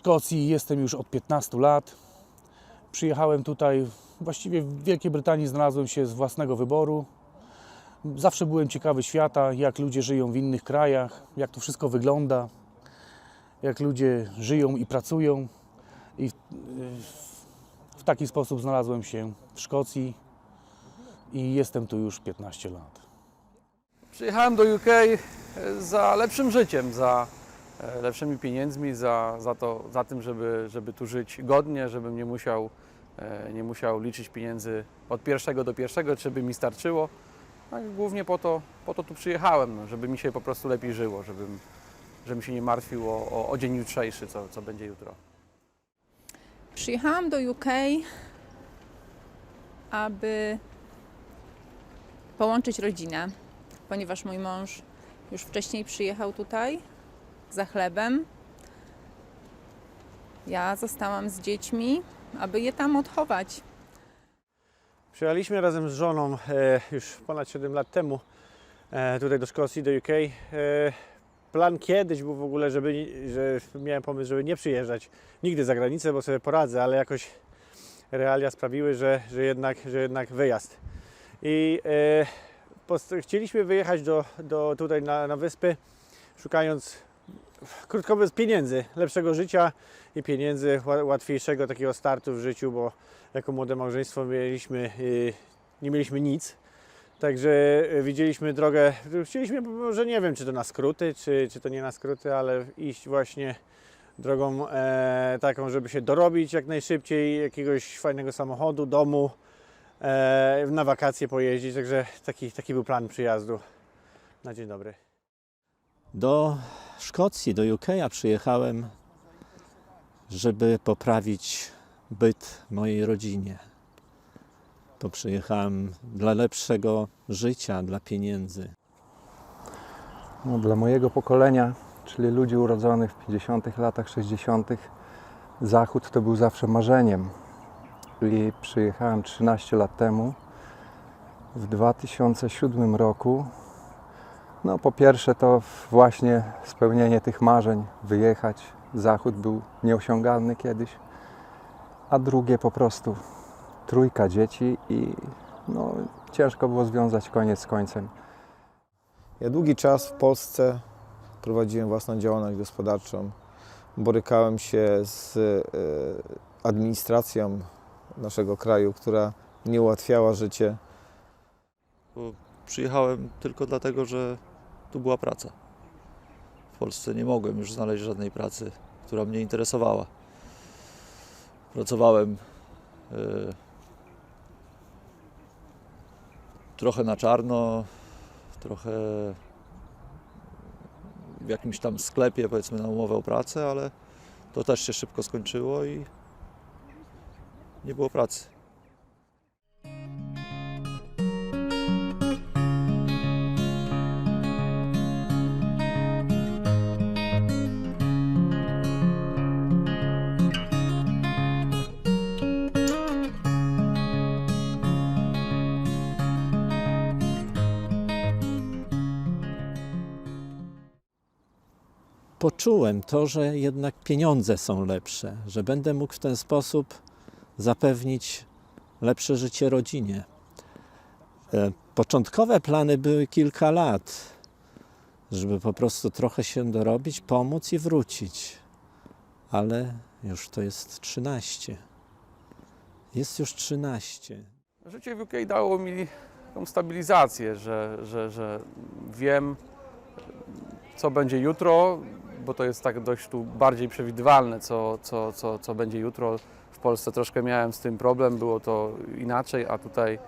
Szkocji jestem już od 15 lat. Przyjechałem tutaj, właściwie w Wielkiej Brytanii znalazłem się z własnego wyboru. Zawsze byłem ciekawy świata, jak ludzie żyją w innych krajach, jak to wszystko wygląda, jak ludzie żyją i pracują. I w, taki sposób znalazłem się w Szkocji i jestem tu już 15 lat. Przyjechałem do UK za lepszym życiem, za lepszymi pieniędzmi, za, za, to, za tym, żeby, żeby tu żyć godnie, żebym nie musiał, e, nie musiał liczyć pieniędzy od pierwszego do pierwszego, żeby mi starczyło. No głównie po to, po to tu przyjechałem, no, żeby mi się po prostu lepiej żyło, żebym, żebym się nie martwił o, o, o dzień jutrzejszy, co, co będzie jutro. Przyjechałam do UK, aby połączyć rodzinę, ponieważ mój mąż już wcześniej przyjechał tutaj za chlebem. Ja zostałam z dziećmi, aby je tam odchować. Przyjechaliśmy razem z żoną e, już ponad 7 lat temu e, tutaj do Szkocji, do UK. E, plan kiedyś był w ogóle, żeby, że miałem pomysł, żeby nie przyjeżdżać nigdy za granicę, bo sobie poradzę, ale jakoś realia sprawiły, że, że, jednak, że jednak wyjazd. I e, chcieliśmy wyjechać do, do tutaj na, na wyspy, szukając krótko mówiąc pieniędzy, lepszego życia i pieniędzy, ła- łatwiejszego takiego startu w życiu, bo jako młode małżeństwo mieliśmy, y, nie mieliśmy nic. Także y, widzieliśmy drogę, chcieliśmy, może nie wiem, czy to na skróty, czy, czy to nie na skróty, ale iść właśnie drogą e, taką, żeby się dorobić jak najszybciej, jakiegoś fajnego samochodu, domu, e, na wakacje pojeździć. Także taki, taki był plan przyjazdu na dzień dobry. Do Szkocji, do UK przyjechałem, żeby poprawić byt mojej rodzinie. To przyjechałem dla lepszego życia, dla pieniędzy. No, dla mojego pokolenia, czyli ludzi urodzonych w 50., latach 60., Zachód to był zawsze marzeniem. I przyjechałem 13 lat temu, w 2007 roku. No, po pierwsze, to właśnie spełnienie tych marzeń, wyjechać. Zachód był nieosiągalny kiedyś. A drugie, po prostu trójka dzieci i no, ciężko było związać koniec z końcem. Ja długi czas w Polsce prowadziłem własną działalność gospodarczą. Borykałem się z e, administracją naszego kraju, która nie ułatwiała życie. bo przyjechałem tylko dlatego, że tu była praca. W Polsce nie mogłem już znaleźć żadnej pracy, która mnie interesowała. Pracowałem e, trochę na czarno, trochę w jakimś tam sklepie, powiedzmy na umowę o pracę, ale to też się szybko skończyło i nie było pracy. Poczułem to, że jednak pieniądze są lepsze, że będę mógł w ten sposób zapewnić lepsze życie rodzinie. E, Początkowe plany były kilka lat, żeby po prostu trochę się dorobić, pomóc i wrócić. Ale już to jest 13. Jest już 13. Życie w UK dało mi taką stabilizację, że, że, że wiem, co będzie jutro, bo to jest tak dość tu bardziej przewidywalne, co, co, co, co będzie jutro. W Polsce troszkę miałem z tym problem, było to inaczej, a tutaj,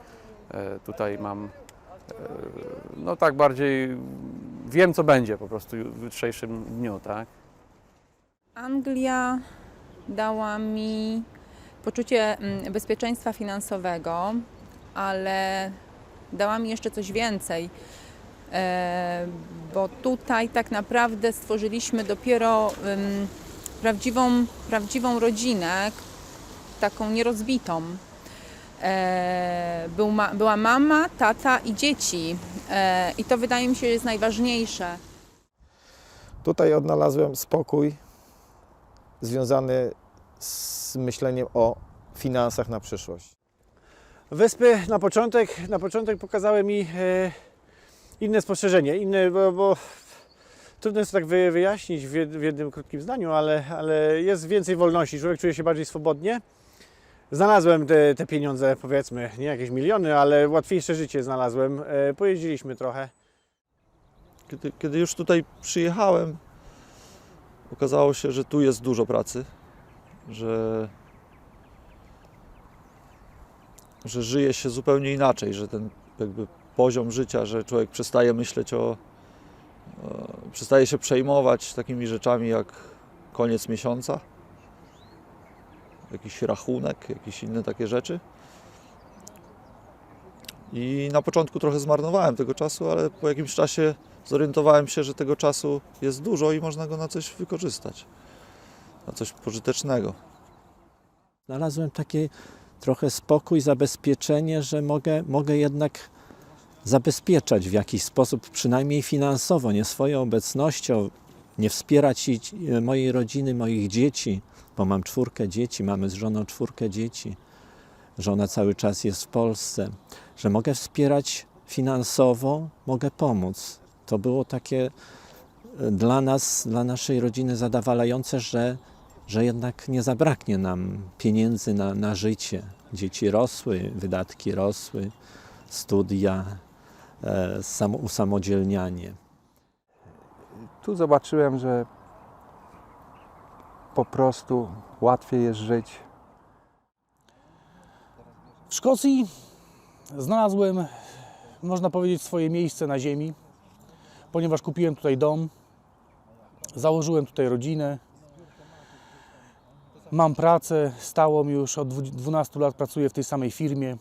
e, tutaj mam e, no tak bardziej wiem, co będzie po prostu w jutrzejszym dniu, tak? Anglia dała mi poczucie mm, bezpieczeństwa finansowego, ale dała mi jeszcze coś więcej, bo tutaj tak naprawdę stworzyliśmy dopiero prawdziwą, prawdziwą rodzinę, taką nierozbitą. E, Był ma, była mama, tata i dzieci e, i to wydaje mi się jest najważniejsze. Tutaj odnalazłem spokój, związany z myśleniem o finansach na przyszłość. Wyspy na początek, na początek pokazały mi e, inne spostrzeżenie, inne, bo, bo trudno jest to tak wy, wyjaśnić w jednym krótkim zdaniu, ale, ale jest więcej wolności, człowiek czuje się bardziej swobodnie. Znalazłem te, te pieniądze, powiedzmy, nie jakieś miliony, ale łatwiejsze życie znalazłem. E, pojeździliśmy trochę. Kiedy, kiedy już tutaj przyjechałem, okazało się, że tu jest dużo pracy, że, że żyje się zupełnie inaczej, że ten jakby poziom życia, że człowiek przestaje myśleć o, przestaje się przejmować takimi rzeczami jak koniec miesiąca, jakiś rachunek, jakieś inne takie rzeczy. I na początku trochę zmarnowałem tego czasu, ale po jakimś czasie zorientowałem się, że tego czasu jest dużo i można go na coś wykorzystać, na coś pożytecznego. Znalazłem takie trochę spokój, zabezpieczenie, że mogę, mogę jednak zabezpieczać w jakiś sposób, przynajmniej finansowo, nie swoją obecnością, nie wspierać i- mojej rodziny, moich dzieci, bo mam czwórkę dzieci, mamy z żoną czwórkę dzieci. Żona cały czas jest w Polsce, że mogę wspierać finansowo, mogę pomóc. To było takie e, dla nas, dla naszej rodziny zadowalające, że że jednak nie zabraknie nam pieniędzy na, na życie. Dzieci rosły, wydatki rosły, studia, e, samo, usamodzielnianie. Tu zobaczyłem, że po prostu łatwiej jest żyć. W Szkocji znalazłem, można powiedzieć, swoje miejsce na ziemi, ponieważ kupiłem tutaj dom, założyłem tutaj rodzinę. Mam pracę stałą już od 12 lat pracuję w tej samej firmie.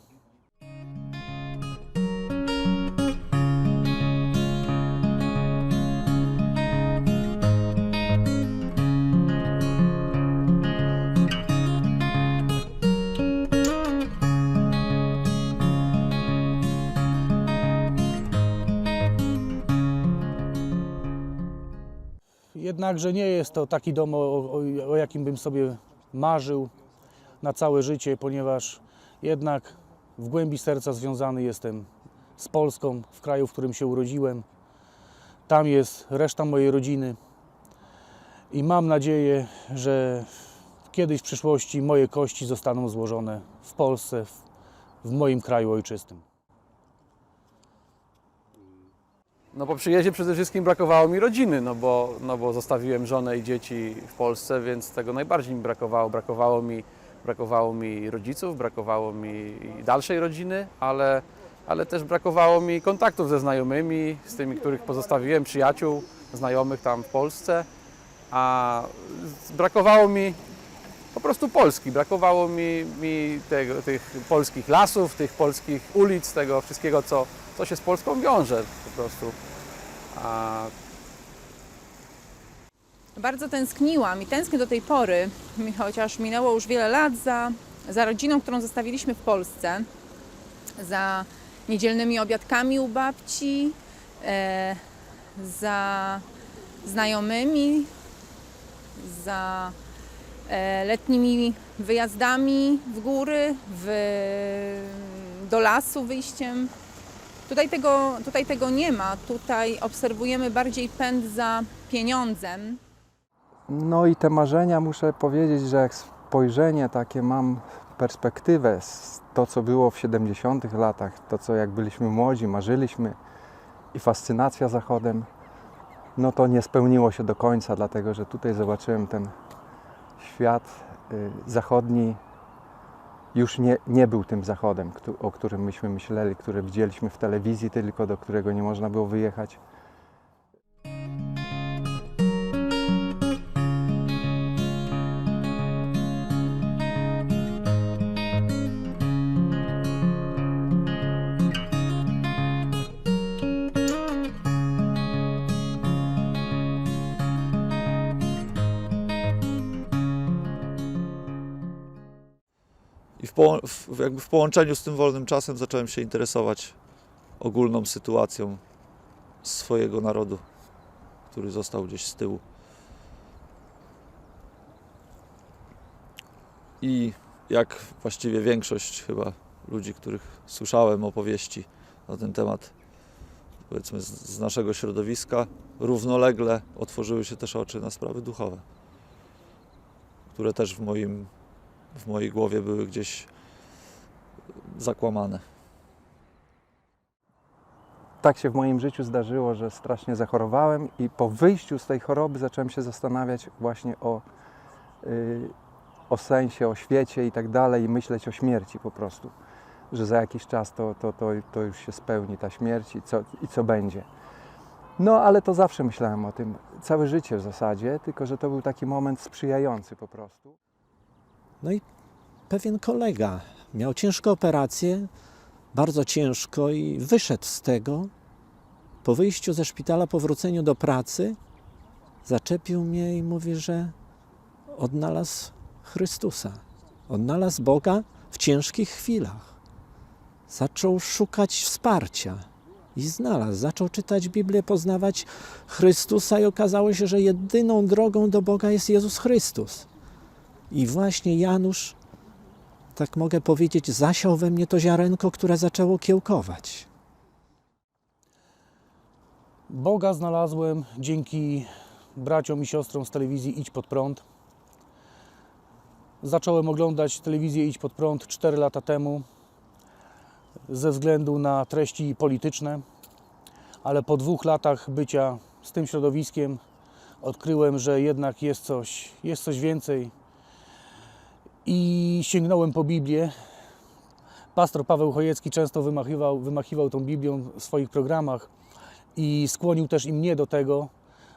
Jednakże nie jest to taki dom, o, o, o jakim bym sobie marzył na całe życie, ponieważ jednak w głębi serca związany jestem z Polską, w kraju, w którym się urodziłem. Tam jest reszta mojej rodziny i mam nadzieję, że kiedyś w przyszłości moje kości zostaną złożone w Polsce, w, w moim kraju ojczystym. No po przyjeździe przede wszystkim brakowało mi rodziny, no bo, no bo zostawiłem żonę i dzieci w Polsce, więc tego najbardziej mi brakowało. Brakowało mi, brakowało mi rodziców, brakowało mi dalszej rodziny, ale, ale też brakowało mi kontaktów ze znajomymi, z tymi, których pozostawiłem, przyjaciół, znajomych tam w Polsce, a brakowało mi po prostu Polski, brakowało mi, mi tego, tych polskich lasów, tych polskich ulic, tego wszystkiego, co, co się z Polską wiąże po prostu. A Bardzo tęskniłam i tęsknię do tej pory, chociaż minęło już wiele lat za, za rodziną, którą zostawiliśmy w Polsce, za niedzielnymi obiadkami u babci, e, za znajomymi, za e, letnimi wyjazdami w góry, w, do lasu wyjściem. Tutaj tego, tutaj tego nie ma. Tutaj obserwujemy bardziej pęd za pieniądzem. No i te marzenia, muszę powiedzieć, że jak spojrzenie takie mam, perspektywę to, co było w 70 latach, to, co jak byliśmy młodzi, marzyliśmy i fascynacja Zachodem, no to nie spełniło się do końca, dlatego że tutaj zobaczyłem ten świat y, zachodni, już nie, nie był tym Zachodem, o którym myśmy myśleli, który widzieliśmy w telewizji tylko, do którego nie można było wyjechać. Poło- w, jakby w połączeniu z tym wolnym czasem zacząłem się interesować ogólną sytuacją swojego narodu, który został gdzieś z tyłu. I jak właściwie większość chyba ludzi, których słyszałem opowieści na ten temat, powiedzmy z, z naszego środowiska, równolegle otworzyły się też oczy na sprawy duchowe, które też w, moim, w mojej głowie były gdzieś zakłamane. Tak się w moim życiu zdarzyło, że strasznie zachorowałem i po wyjściu z tej choroby zacząłem się zastanawiać właśnie o, y, o sensie, o świecie i tak dalej i myśleć o śmierci po prostu. Że za jakiś czas to, to, to, to już się spełni ta śmierć i co, i co będzie. No ale to zawsze myślałem o tym, całe życie w zasadzie, tylko że to był taki moment sprzyjający po prostu. No i pewien kolega miał ciężką operację, bardzo ciężko i wyszedł z tego. Po wyjściu ze szpitala, po wróceniu do pracy, zaczepił mnie i mówi, że odnalazł Chrystusa, odnalazł Boga w ciężkich chwilach. Zaczął szukać wsparcia i znalazł. Zaczął czytać Biblię, poznawać Chrystusa i okazało się, że jedyną drogą do Boga jest Jezus Chrystus. I właśnie Janusz, tak mogę powiedzieć, zasiał we mnie to ziarenko, które zaczęło kiełkować. Boga znalazłem dzięki braciom i siostrom z telewizji Idź Pod Prąd. Zacząłem oglądać telewizję Idź Pod Prąd 4 lata temu ze względu na treści polityczne, ale po dwóch latach bycia z tym środowiskiem odkryłem, że jednak jest coś, jest coś więcej i sięgnąłem po Biblię. Pastor Paweł Chojecki często wymachiwał, wymachiwał tą Biblią w swoich programach i skłonił też i mnie do tego.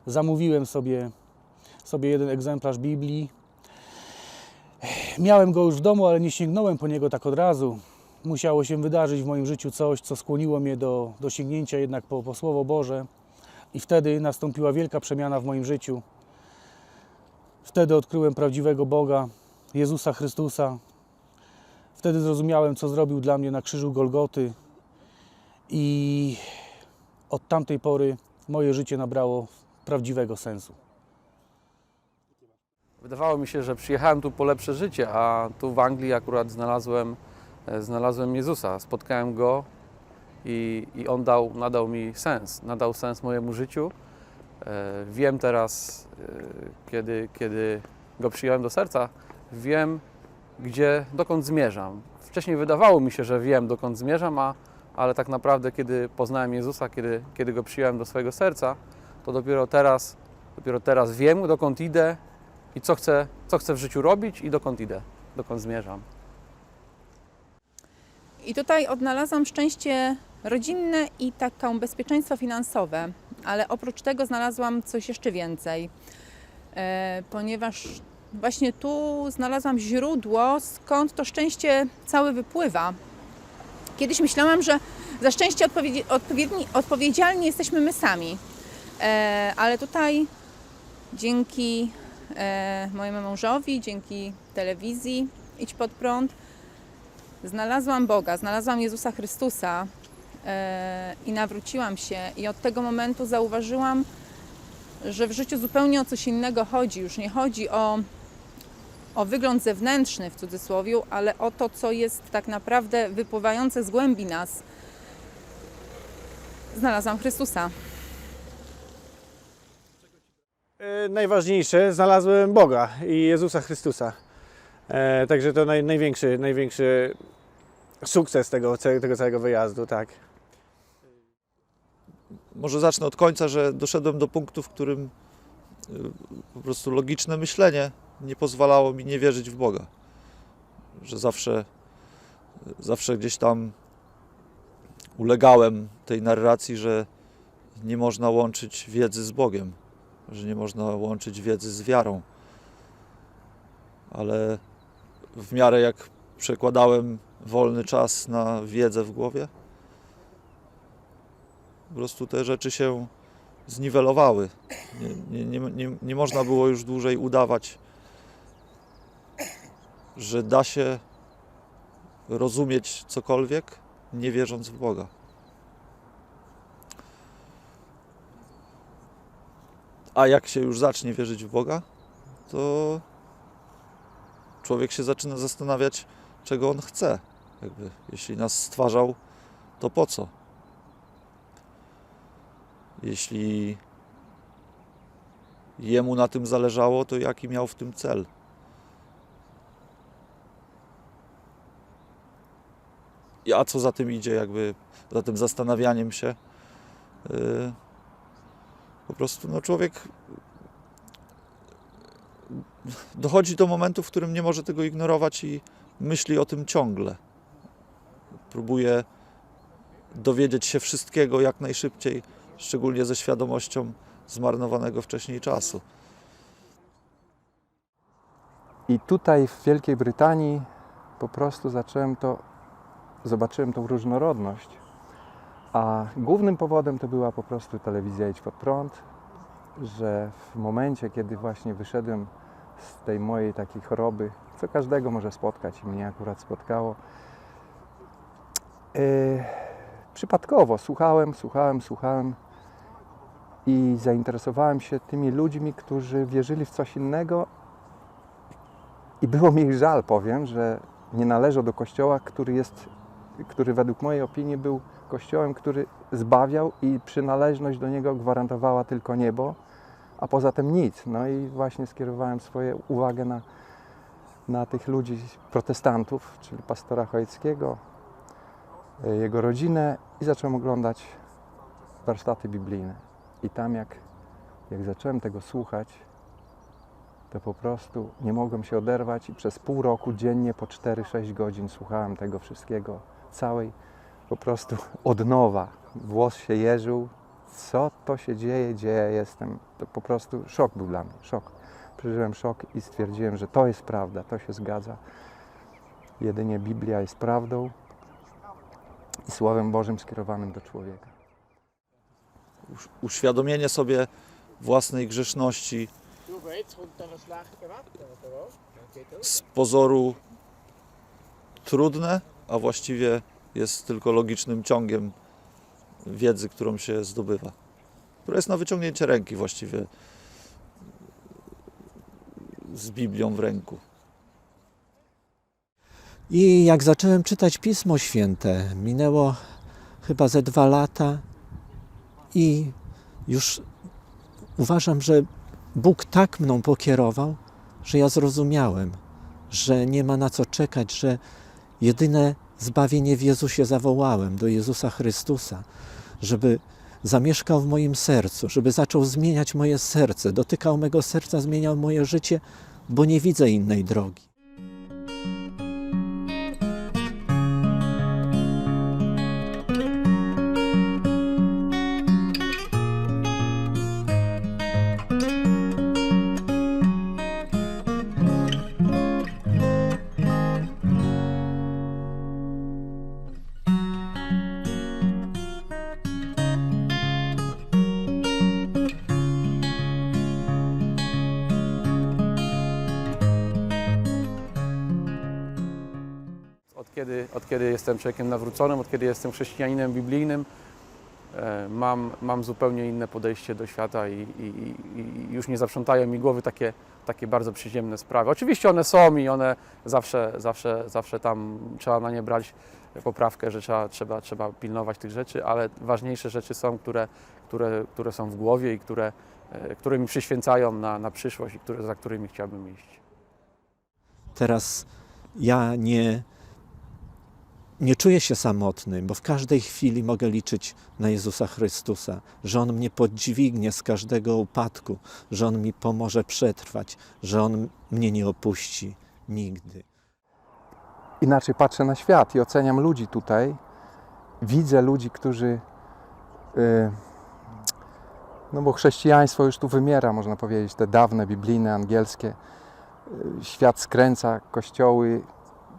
Zamówiłem sobie, sobie jeden egzemplarz Biblii. Miałem go już w domu, ale nie sięgnąłem po niego tak od razu. Musiało się wydarzyć w moim życiu coś, co skłoniło mnie do, do sięgnięcia jednak po, po Słowo Boże. I wtedy nastąpiła wielka przemiana w moim życiu. Wtedy odkryłem prawdziwego Boga, Jezusa Chrystusa. Wtedy zrozumiałem, co zrobił dla mnie na krzyżu Golgoty. I od tamtej pory moje życie nabrało prawdziwego sensu. Wydawało mi się, że przyjechałem tu po lepsze życie, a tu w Anglii akurat znalazłem, e, znalazłem Jezusa. Spotkałem Go i, i On dał, nadał mi sens, nadał sens mojemu życiu. E, Wiem teraz, e, kiedy, kiedy Go przyjąłem do serca, wiem, gdzie, dokąd zmierzam. Wcześniej wydawało mi się, że wiem, dokąd zmierzam, a, ale tak naprawdę, kiedy poznałem Jezusa, kiedy, kiedy Go przyjąłem do swojego serca, to dopiero teraz, dopiero teraz wiem, dokąd idę i co chcę, co chcę w życiu robić i dokąd idę, dokąd zmierzam. I tutaj odnalazłam szczęście rodzinne i taką bezpieczeństwo finansowe, ale oprócz tego znalazłam coś jeszcze więcej, e, ponieważ właśnie tu znalazłam źródło, skąd to szczęście całe wypływa. Kiedyś myślałam, że za szczęście odpowiedzialni jesteśmy my sami, e, ale tutaj dzięki e, mojemu mężowi, dzięki telewizji Idź Pod Prąd, znalazłam Boga, znalazłam Jezusa Chrystusa e, i nawróciłam się. I od tego momentu zauważyłam, że w życiu zupełnie o coś innego chodzi. Już nie chodzi o, o wygląd zewnętrzny w cudzysłowie, ale o to, co jest tak naprawdę wypływające z głębi nas. Znalazłam Chrystusa. E, najważniejsze, znalazłem Boga i Jezusa Chrystusa. E, także to naj, największy, największy sukces tego, tego całego wyjazdu, tak. Może zacznę od końca, że doszedłem do punktu, w którym y, po prostu logiczne myślenie nie pozwalało mi nie wierzyć w Boga. Że zawsze, zawsze gdzieś tam ulegałem tej narracji, że nie można łączyć wiedzy z Bogiem, że nie można łączyć wiedzy z wiarą. Ale w miarę jak przekładałem wolny czas na wiedzę w głowie, po prostu te rzeczy się zniwelowały. Nie, nie, nie, nie, nie można było już dłużej udawać, że da się rozumieć cokolwiek, nie wierząc w Boga. A jak się już zacznie wierzyć w Boga, to człowiek się zaczyna zastanawiać, czego on chce. Jakby, jeśli nas stwarzał, to po co? Jeśli jemu na tym zależało, to jaki miał w tym cel? A co za tym idzie, jakby za tym zastanawianiem się? Yy, po prostu no, człowiek dochodzi do momentu, w którym nie może tego ignorować i myśli o tym ciągle. Próbuje dowiedzieć się wszystkiego jak najszybciej, szczególnie ze świadomością zmarnowanego wcześniej czasu. I tutaj w Wielkiej Brytanii po prostu zacząłem to, zobaczyłem tą różnorodność. A głównym powodem to była po prostu telewizja Idź Pod Prąd, że w momencie, kiedy właśnie wyszedłem z tej mojej takiej choroby, co każdego może spotkać i mnie akurat spotkało, yy, przypadkowo słuchałem, słuchałem, słuchałem i zainteresowałem się tymi ludźmi, którzy wierzyli w coś innego i było mi ich żal, powiem, że nie należą do kościoła, który jest, który według mojej opinii był kościołem, który zbawiał i przynależność do niego gwarantowała tylko niebo, a poza tym nic. No i właśnie skierowałem swoją uwagę na, na tych ludzi protestantów, czyli pastora Chojeckiego, e, jego rodzinę i zacząłem oglądać warsztaty biblijne. I tam jak, jak zacząłem tego słuchać, to po prostu nie mogłem się oderwać i przez pół roku dziennie po 4-6 godzin słuchałem tego wszystkiego, całej po prostu od nowa. Włos się jeżył, co to się dzieje, gdzie ja jestem. To po prostu szok był dla mnie, szok. Przeżyłem szok i stwierdziłem, że to jest prawda, to się zgadza. Jedynie Biblia jest prawdą i Słowem Bożym skierowanym do człowieka. Uś- Uświadomienie sobie własnej grzeszności z pozoru trudne, a właściwie jest tylko logicznym ciągiem wiedzy, którą się zdobywa. Która jest na wyciągnięcie ręki właściwie z Biblią w ręku. I jak zacząłem czytać Pismo Święte, minęło chyba ze dwa lata i już uważam, że Bóg tak mną pokierował, że ja zrozumiałem, że nie ma na co czekać, że jedyne zbawienie w Jezusie zawołałem do Jezusa Chrystusa, żeby zamieszkał w moim sercu, żeby zaczął zmieniać moje serce, dotykał mego serca, zmieniał moje życie, bo nie widzę innej drogi. Kiedy, od kiedy jestem człowiekiem nawróconym, od kiedy jestem chrześcijaninem biblijnym, e, mam, mam zupełnie inne podejście do świata i, i, i- już nie zaprzątają mi głowy takie, takie bardzo przyziemne sprawy. Oczywiście one są i one zawsze, zawsze, zawsze tam trzeba na nie brać poprawkę, że trzeba, trzeba, trzeba pilnować tych rzeczy, ale ważniejsze rzeczy są, które, które, które są w głowie i które, e, które mi przyświęcają na, na przyszłość i które, za którymi chciałbym iść. Teraz ja nie, nie czuję się samotny, bo w każdej chwili mogę liczyć na Jezusa Chrystusa, że On mnie podźwignie z każdego upadku, że On mi pomoże przetrwać, że On mnie nie opuści nigdy. inaczej patrzę na świat i oceniam ludzi tutaj. Widzę ludzi, którzy. y, No bo chrześcijaństwo już tu wymiera, można powiedzieć, te dawne, biblijne, angielskie. Y, Świat skręca, kościoły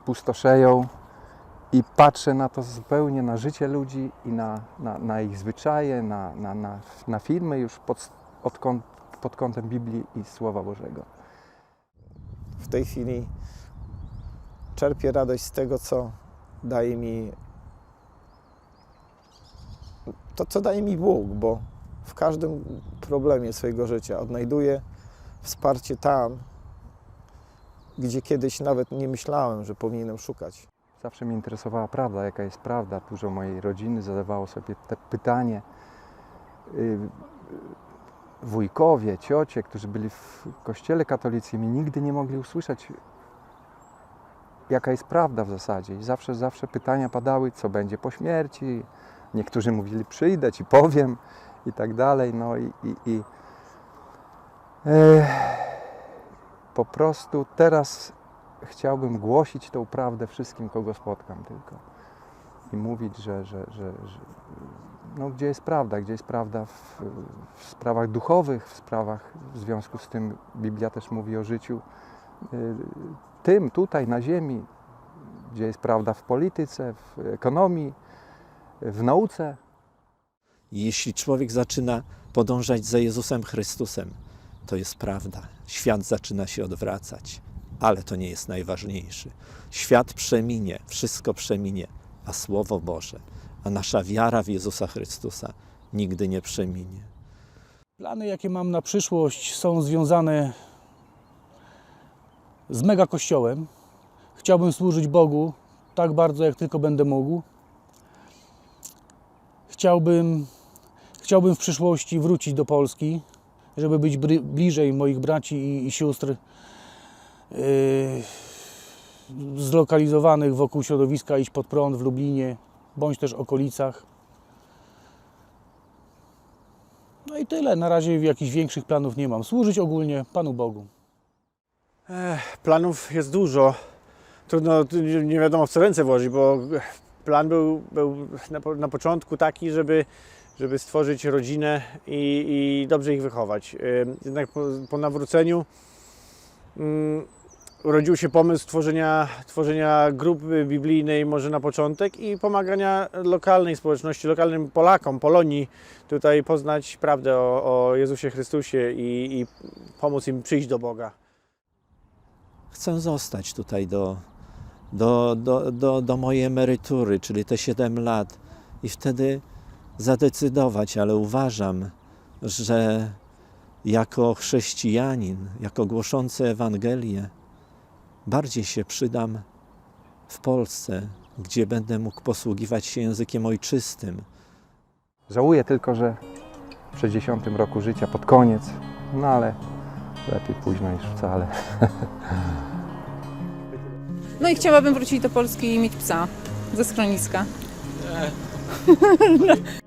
pustoszeją i patrzę na to zupełnie, na życie ludzi i na, na, na ich zwyczaje, na, na, na, na filmy już pod, od kąt, pod kątem Biblii i Słowa Bożego. W tej chwili czerpię radość z tego, co daje mi to, co daje mi Bóg, bo w każdym problemie swojego życia odnajduję wsparcie tam, gdzie kiedyś nawet nie myślałem, że powinienem szukać. Zawsze mnie interesowała prawda, jaka jest prawda. Dużo mojej rodziny zadawało sobie te pytanie. Y, Wujkowie, ciocie, którzy byli w kościele katolickim i nigdy nie mogli usłyszeć, jaka jest prawda w zasadzie. I zawsze, zawsze pytania padały, co będzie po śmierci. Niektórzy mówili, przyjdę ci powiem i tak dalej. No i, i, i e, po prostu teraz chciałbym głosić tą prawdę wszystkim, kogo spotkam tylko. I mówić, że, że, że, że no, gdzie jest prawda, gdzie jest prawda w, w sprawach duchowych, w sprawach w związku z tym Biblia też mówi o życiu y, tym tutaj na ziemi, gdzie jest prawda w polityce, w ekonomii, w nauce. Jeśli człowiek zaczyna podążać za Jezusem Chrystusem, to jest prawda. Świat zaczyna się odwracać, ale to nie jest najważniejsze. Świat przeminie, wszystko przeminie, a Słowo Boże, a nasza wiara w Jezusa Chrystusa nigdy nie przeminie. Plany, jakie mam na przyszłość, są związane z mega kościołem. Chciałbym służyć Bogu tak bardzo, jak tylko będę mógł. Chciałbym, chciałbym w przyszłości wrócić do Polski, żeby być bliżej moich braci i, i sióstr zlokalizowanych wokół środowiska Iść Pod Prąd w Lublinie, bądź też okolicach. No i tyle. Na razie jakichś większych planów nie mam. Służyć ogólnie Panu Bogu. Ech, planów jest dużo. Trudno, nie wiadomo w co ręce włożyć, bo plan był, był na, na początku taki, żeby, żeby stworzyć rodzinę i, i dobrze ich wychować. Jednak po, po nawróceniu urodził się pomysł tworzenia, tworzenia grupy biblijnej może na początek i pomagania lokalnej społeczności, lokalnym Polakom, Polonii tutaj poznać prawdę o, o Jezusie Chrystusie i, i pomóc im przyjść do Boga. Chcę zostać tutaj do, do, do, do, do mojej emerytury, czyli te 7 lat, i wtedy zadecydować, ale uważam, że jako chrześcijanin, jako głoszący Ewangelię, bardziej się przydam w Polsce, gdzie będę mógł posługiwać się językiem ojczystym, Żałuję tylko, że w 60 roku życia, pod koniec, no ale lepiej późno niż wcale. No i chciałabym wrócić do Polski i mieć psa ze schroniska. No